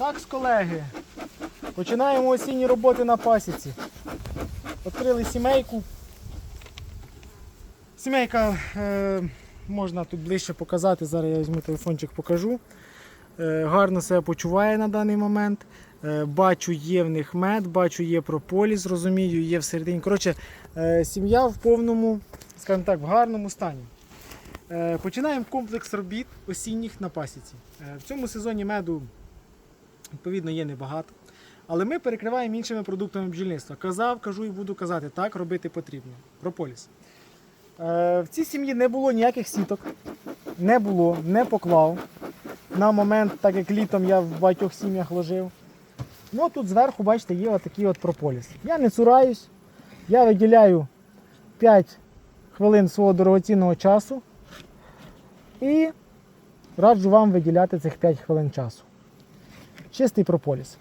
Так, колеги, починаємо осінні роботи на пасіці. Відкрили сімейку. Сімейка е, можна тут ближче показати. Зараз я візьму телефончик, покажу. Е, гарно себе почуває на даний момент. Е, бачу, є в них мед, бачу, є прополіс, розумію, є всередині. Коротше, е, сім'я в повному, скажімо так, в гарному стані. Е, починаємо комплекс робіт осінніх на пасіці. Е, в цьому сезоні меду відповідно є небагато. Але ми перекриваємо іншими продуктами бджільництва. Казав, кажу і буду казати, так робити потрібно. Прополіс. Е, в цій сім'ї не було ніяких сіток. Не було, не поклав. На момент, так як літом я в багатьох сім'ях ложив. Ну тут зверху, бачите, є отакий от прополіс. Я не цураюсь. Я виділяю 5 хвилин свого дорогоцінного часу. І раджу вам виділяти цих 5 хвилин часу. Чистий прополіс.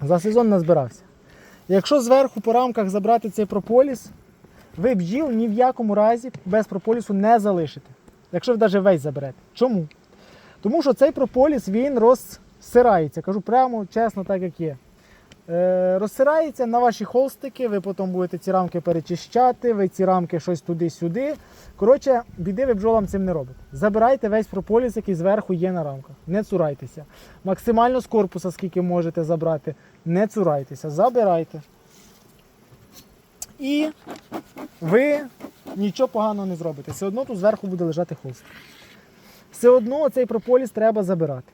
За сезон назбирався. Якщо зверху по рамках забрати цей прополіс, ви бджіл ні в якому разі без прополісу не залишите. Якщо ви навіть весь заберете. Чому? Тому що цей прополіс він розсирається. Кажу прямо, чесно, так як є. Е, розсирається на ваші холстики, ви потім будете ці рамки перечищати, ви ці рамки щось туди-сюди. Коротше, біди ви бджолам цим не робите. Забирайте весь прополіс, який зверху є на рамках. Не цурайтеся. Максимально з корпуса, скільки можете забрати, не цурайтеся. Забирайте. І ви нічого поганого не зробите. Все одно тут зверху буде лежати холст. Все одно цей прополіс треба забирати.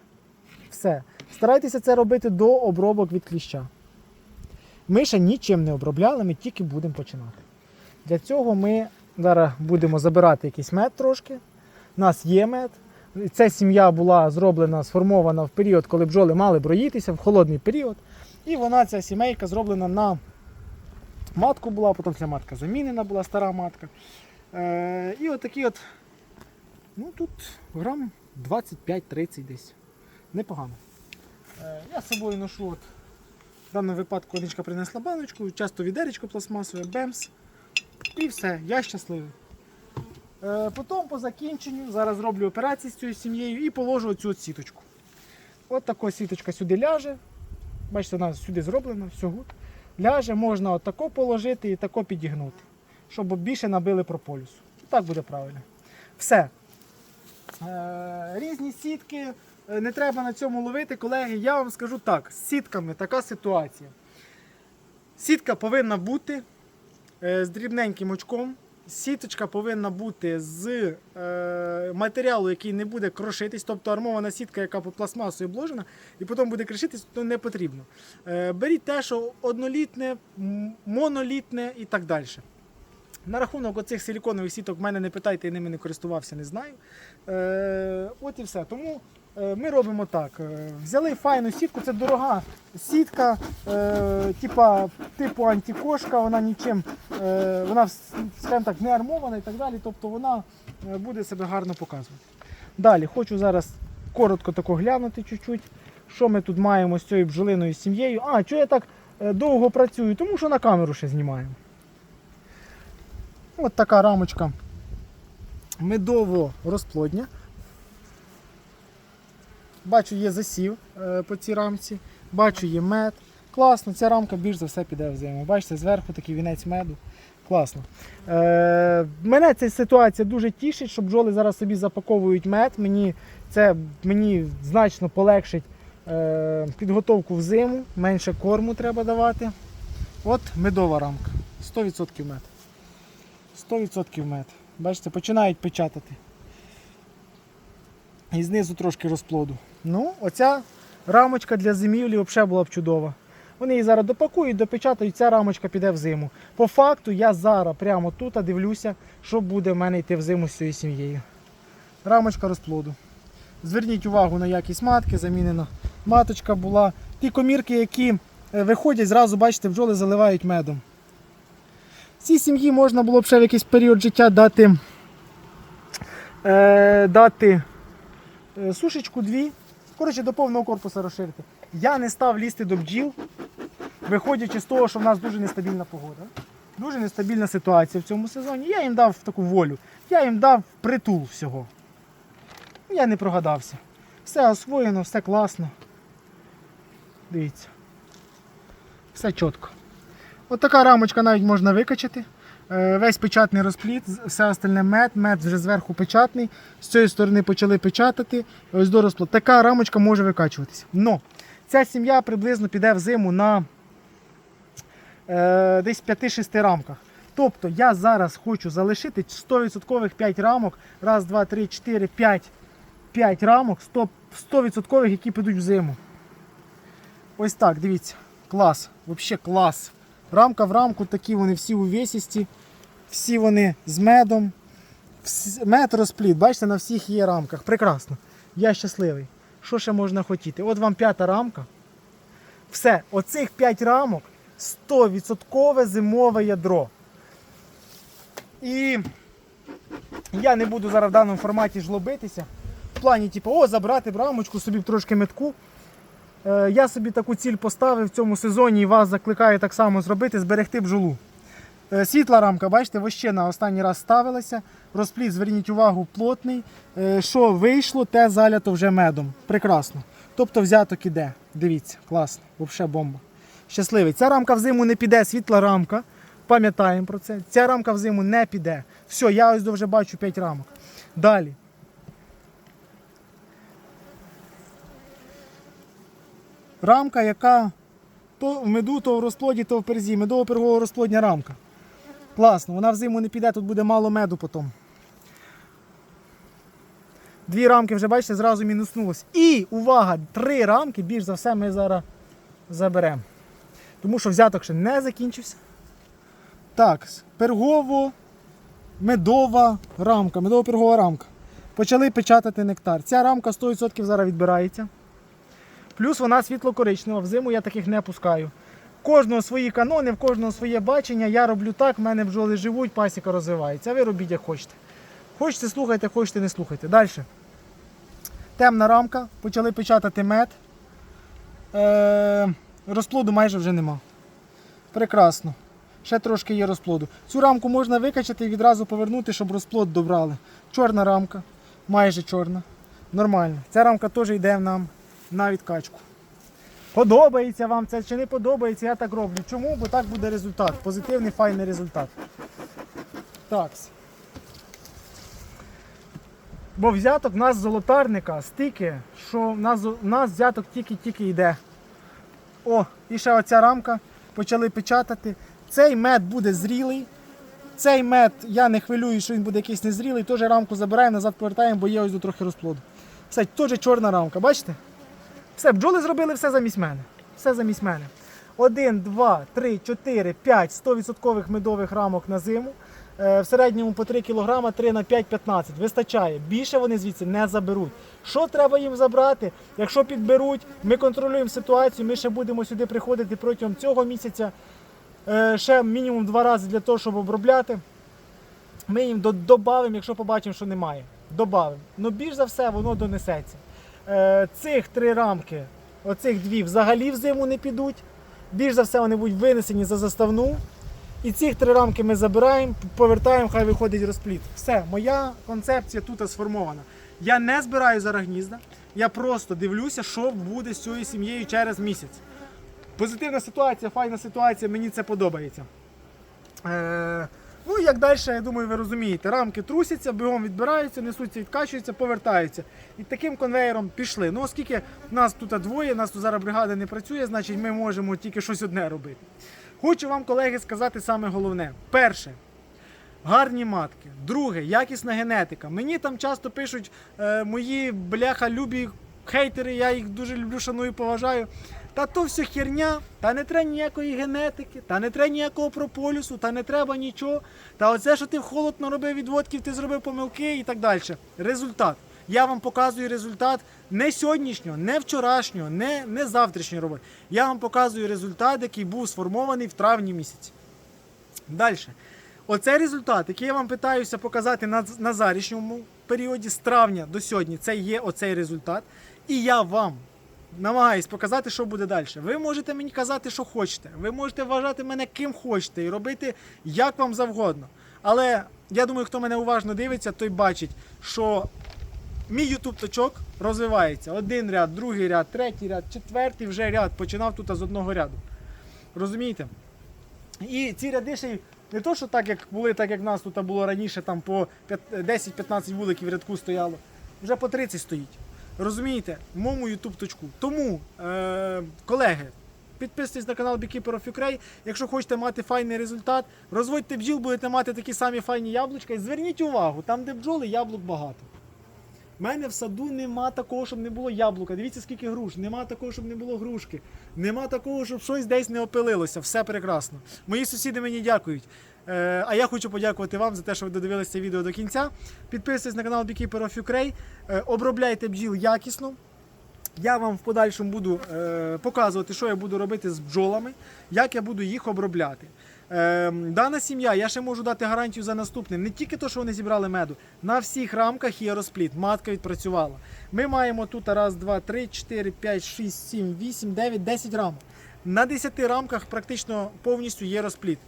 Все. Старайтеся це робити до обробок від кліща. Ми ще нічим не обробляли, ми тільки будемо починати. Для цього ми зараз будемо забирати якийсь мед трошки. У нас є мед. Ця сім'я була зроблена, сформована в період, коли бджоли мали броїтися, в холодний період. І вона, ця сімейка, зроблена на матку була, потім ця матка замінена була, стара матка. Е, і отакі от, ну тут грам 25-30 десь. Непогано. Е, я з собою ношу, от, в даному випадку Анечка принесла баночку, часто відеречко пластмасове, бемс. І все, я щасливий. Е, потім по закінченню зараз зроблю операцію з цією сім'єю і положу оцю от сіточку. От така сіточка сюди ляже. Бачите, вона сюди зроблена, все гуд. Ляже, можна отако положити і тако підігнути, щоб більше набили прополісу. Так буде правильно. Все. Е, різні сітки. Е, Не треба на цьому ловити, колеги. Я вам скажу так: з сітками така ситуація. Сітка повинна бути е, з дрібненьким очком. Сіточка повинна бути з матеріалу, який не буде крошитись, тобто армована сітка, яка по пластмасу обложена, і потім буде кришитись, то не потрібно. Беріть те, що однолітне, монолітне і так далі. На рахунок оцих силіконових сіток в мене не питайте, я ними не користувався, не знаю. Е, от і все. Тому е, ми робимо так. Е, взяли файну сітку, це дорога сітка, е, типа, типу антикошка, вона нічим, е, вона скажімо так, не армована і так далі. Тобто вона е, буде себе гарно показувати. Далі хочу зараз коротко тако глянути чуть-чуть, що ми тут маємо з цією бджолиною сім'єю. А, чого я так довго працюю? Тому що на камеру ще знімаємо. От така рамочка медово розплодня. Бачу, є засів е, по цій рамці, бачу, є мед. Класно, ця рамка більш за все піде в зиму. Бачите, зверху такий вінець меду. Класно. Е, мене ця ситуація дуже тішить, що бджоли зараз собі запаковують мед. Мені це мені значно полегшить е, підготовку в зиму, менше корму треба давати. От медова рамка. 100% мед. 100% мед. Бачите, починають печатати. І знизу трошки розплоду. Ну, оця рамочка для зимівлі взагалі була б чудова. Вони її зараз допакують, допечатають, ця рамочка піде в зиму. По факту я зараз прямо тут дивлюся, що буде в мене йти в зиму з цією сім'єю. Рамочка розплоду. Зверніть увагу на якість матки, замінена маточка була. Ті комірки, які е, виходять, зразу бачите, бджоли заливають медом. Цій сім'ї можна було б ще в якийсь період життя дати, е, дати е, сушечку дві. Коротше, до повного корпусу розширити. Я не став лізти до бджіл, виходячи з того, що в нас дуже нестабільна погода. Дуже нестабільна ситуація в цьому сезоні. Я їм дав таку волю. Я їм дав притул всього. Я не прогадався. Все освоєно, все класно. Дивіться. Все чітко. От рамочка навіть можна викачати. Е, Весь печатний розпліт, все остальне мед, мед вже зверху печатний. З цієї сторони почали печатати. Ось до розплод. Така рамочка може викачуватися. Но ця сім'я приблизно піде в зиму на е, десь 5-6 рамках. Тобто я зараз хочу залишити 100% 5 рамок. Раз, два, три, чотири, п'ять. 5 рамок 100%, 100% які підуть в зиму. Ось так, дивіться. Клас. Взагалі клас. Рамка в рамку, такі вони всі увесісті, всі вони з медом. Мед розпліт, бачите, на всіх є рамках. Прекрасно. Я щасливий. Що ще можна хотіти? От вам п'ята рамка. Все, оцих 5 рамок 100% зимове ядро. І я не буду зараз в даному форматі жлобитися. В плані, типу, о, забрати рамочку, собі трошки метку. Е, я собі таку ціль поставив в цьому сезоні і вас закликаю так само зробити, зберегти бджолу. Е, Світла рамка, бачите, вощена останній раз ставилася. Розпліт, зверніть увагу, плотний. Е, Що вийшло, те залято вже медом. Прекрасно. Тобто взяток іде. Дивіться, класно, взагалі бомба. Щасливий. Ця рамка в зиму не піде, світла рамка. Пам'ятаємо про це. Ця рамка в зиму не піде. Все, я ось вже бачу 5 рамок. Далі. Рамка, яка то в меду, то в розплоді, то в перзі. Медово-пергово розплодня рамка. Класно, вона в зиму не піде, тут буде мало меду потім. Дві рамки вже, бачите, зразу мінуснулось. І увага! Три рамки, більш за все, ми зараз заберемо. Тому що взяток ще не закінчився. Так, пергово-медова рамка, медово-пергова рамка. Почали печатати нектар. Ця рамка 100% зараз відбирається. Плюс вона світло-коричнева. Взиму я таких не пускаю. В Кожного свої канони, в кожного своє бачення. Я роблю так, в мене бджоли живуть, пасіка розвивається. А ви робіть як хочете. Хочете слухайте, хочете не слухайте. Далі. Темна рамка, почали печатати мед. Е, розплоду майже вже нема. Прекрасно. Ще трошки є розплоду. Цю рамку можна викачати і відразу повернути, щоб розплод добрали. Чорна рамка, майже чорна. Нормально. Ця рамка теж йде нам на відкачку. Подобається вам це чи не подобається, я так роблю. Чому? Бо так буде результат. Позитивний, файний результат. Так. Бо взяток в нас з золотарника стільки, що в нас, в нас взяток тільки-тільки йде. О, і ще оця рамка. Почали печатати. Цей мед буде зрілий. Цей мед, я не хвилюю, що він буде якийсь незрілий. Теж рамку забираємо, назад повертаємо, бо є ось до трохи розплоду. Все, теж чорна рамка, бачите? Все, бджоли зробили все замість мене. Все замість мене. Один, два, три, чотири, п'ять 100% медових рамок на зиму. Е, В середньому по 3 кг, 3 на 5 15. Вистачає. Більше вони звідси не заберуть. Що треба їм забрати? Якщо підберуть, ми контролюємо ситуацію. Ми ще будемо сюди приходити протягом цього місяця. е, Ще мінімум два рази для того, щоб обробляти. Ми їм до- добавимо, якщо побачимо, що немає. Добавимо. Ну більш за все воно донесеться. Е, Цих три рамки, оцих дві взагалі в зиму не підуть. Більш за все вони будуть винесені за заставну. І цих три рамки ми забираємо, повертаємо, хай виходить розпліт. Все, моя концепція тут сформована. Я не збираю зараз гнізда, я просто дивлюся, що буде з цією сім'єю через місяць. Позитивна ситуація, файна ситуація, мені це подобається. Е, ну, як далі, я думаю, ви розумієте, рамки трусяться, бігом відбираються, несуться, відкачуються, повертаються. І таким конвейером пішли. Ну, оскільки нас тут двоє, нас тут зараз бригада не працює, значить ми можемо тільки щось одне робити. Хочу вам, колеги, сказати саме головне. Перше, гарні матки. Друге, якісна генетика. Мені там часто пишуть е, мої бляха любі хейтери, я їх дуже люблю, шаную, поважаю. Та то все херня, та не треба ніякої генетики, та не треба ніякого прополісу, та не треба нічого. Та оце, що ти в холод наробив відводків, ти зробив помилки і так далі. Результат. Я вам показую результат не сьогоднішнього, не вчорашнього, не, не завтрашньої роботи. Я вам показую результат, який був сформований в травні місяці. Далі. Оцей результат, який я вам питаюся показати на, на зарішньому періоді з травня до сьогодні, це є оцей результат. І я вам намагаюсь показати, що буде далі. Ви можете мені казати, що хочете. Ви можете вважати мене ким хочете і робити як вам завгодно. Але я думаю, хто мене уважно дивиться, той бачить, що мій ютуб точок розвивається. Один ряд, другий ряд, третій ряд, четвертий вже ряд. Починав тут з одного ряду. Розумієте? І ці ряди ще не то, що так, як були, так як в нас тут було раніше, там по 10-15 вуликів рядку стояло, вже по 30 стоїть. Розумієте? В моєму ютуб точку. Тому, е, колеги, підписуйтесь на канал Beekeeper of Ukraine. Якщо хочете мати файний результат, розводьте бджіл, будете мати такі самі файні яблучка. І зверніть увагу, там, де бджоли, яблук багато. У мене в саду нема такого, щоб не було яблука. Дивіться, скільки груш. Нема такого, щоб не було грушки. Нема такого, щоб щось десь не опилилося. Все прекрасно. Мої сусіди мені дякують. Е, а я хочу подякувати вам за те, що ви додивилися відео до кінця. Підписуйтесь на канал Beekeeper of Ukraine. Е, обробляйте бджіл якісно. Я вам в подальшому буду е, показувати, що я буду робити з бджолами, як я буду їх обробляти. Дана сім'я, я ще можу дати гарантію за наступне. Не тільки те, що вони зібрали меду, на всіх рамках є розпліт. Матка відпрацювала. Ми маємо тут раз, два, три, чотири, п'ять, шість, сім, вісім, дев'ять, десять рамок. На 10 рамках практично повністю є розпліт.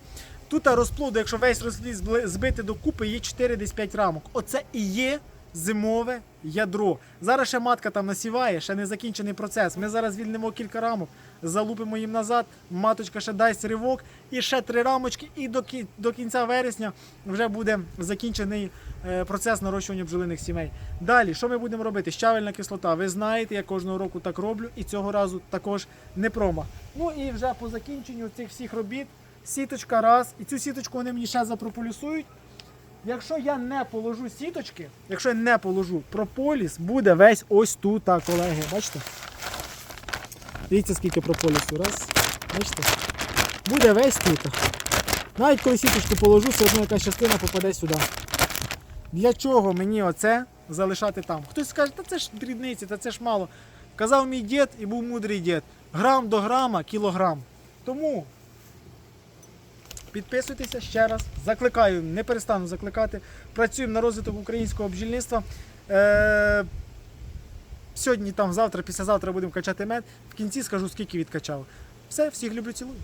Тут розплоду, якщо весь розплід збити докупи, є 4 десь 5 рамок. Оце і є зимове ядро. Зараз ще матка там насіває, ще не закінчений процес. Ми зараз звільнимо кілька рамок, залупимо їм назад, маточка ще дасть ривок, і ще три рамочки, і до, до кінця вересня вже буде закінчений е, процес нарощування бджолиних сімей. Далі, що ми будемо робити? Щавельна кислота. Ви знаєте, я кожного року так роблю, і цього разу також не промах. Ну і вже по закінченню цих всіх робіт, сіточка раз, і цю сіточку вони мені ще запрополюсують. Якщо я не положу сіточки, якщо я не положу, прополіс буде весь ось тут, так, колеги. Бачите? Дивіться, скільки прополісу. Раз. Бачите? Буде весь тут. Навіть коли сіточку положу, все одно якась частина попаде сюди. Для чого мені оце залишати там? Хтось скаже, та це ж дрібниці, та це ж мало. Казав мій дід і був мудрий дід. Грам до грама, кілограм. Тому Підписуйтеся ще раз. Закликаю, не перестану закликати. Працюємо на розвиток українського бджільництва. Е, сьогодні, там, завтра, післязавтра будемо качати мед. В кінці скажу, скільки відкачав. Все, всіх люблю, цілую.